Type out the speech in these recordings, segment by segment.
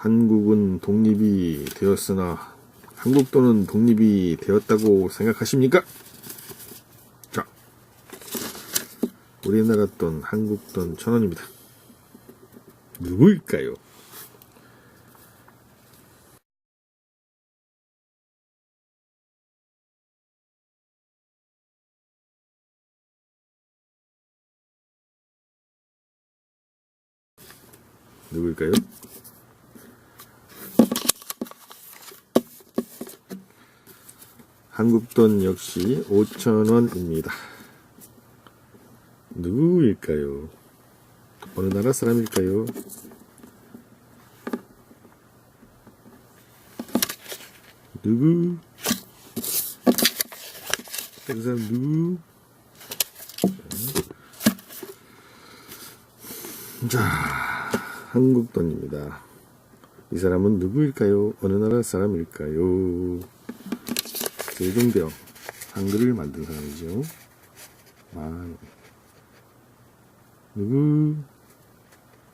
한국은 독립이 되었으나 한국도는 독립이 되었다고 생각하십니까? 자, 우리나라 돈, 한국 돈 천 원입니다. 누구일까요? 누구일까요? 한국 돈 역시 5천원입니다. 누구일까요? 어느 나라 사람일까요? 누구? 그 사람 누구? 자, 한국 돈입니다. 이 사람은 누구일까요? 어느 나라 사람일까요? 세종대왕 한글을 만든 사람이죠. 아, 누구?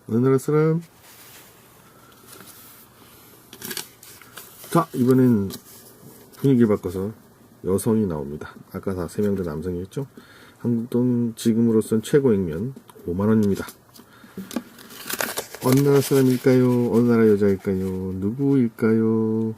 어느 나라 사람? 자, 이번엔 분위기 바꿔서 여성이 나옵니다. 아까 다 세 명 다 남성이었죠? 한국 돈 지금으로선 최고 액면 5만원입니다. 어느 나라 사람일까요? 어느 나라 여자일까요? 누구일까요?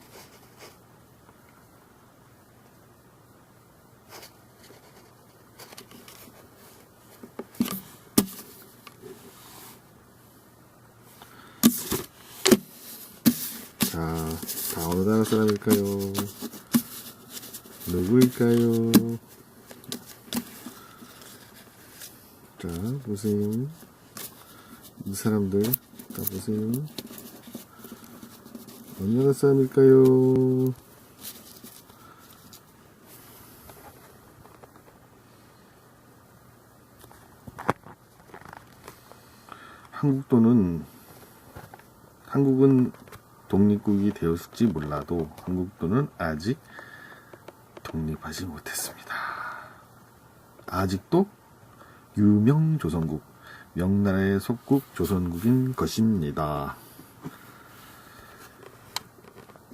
자, 다 어느 나라 사람일까요? 누구일까요? 자, 보세요. 이 사람들, 다 보세요. 어느 나라 사람일까요? 한국 돈은 한국은 독립국이 되었을지 몰라도 한국도는 아직 독립하지 못했습니다. 아직도 유명 조선국, 명나라의 속국 조선국인 것입니다.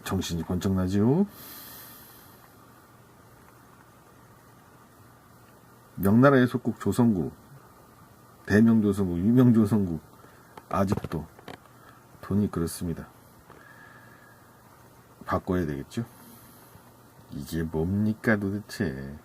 정신이 번쩍 나지요? 명나라의 속국 조선국, 대명조선국, 유명조선국, 아직도 돈이 그렇습니다. 바꿔야 되겠죠? 이게 뭡니까 도대체?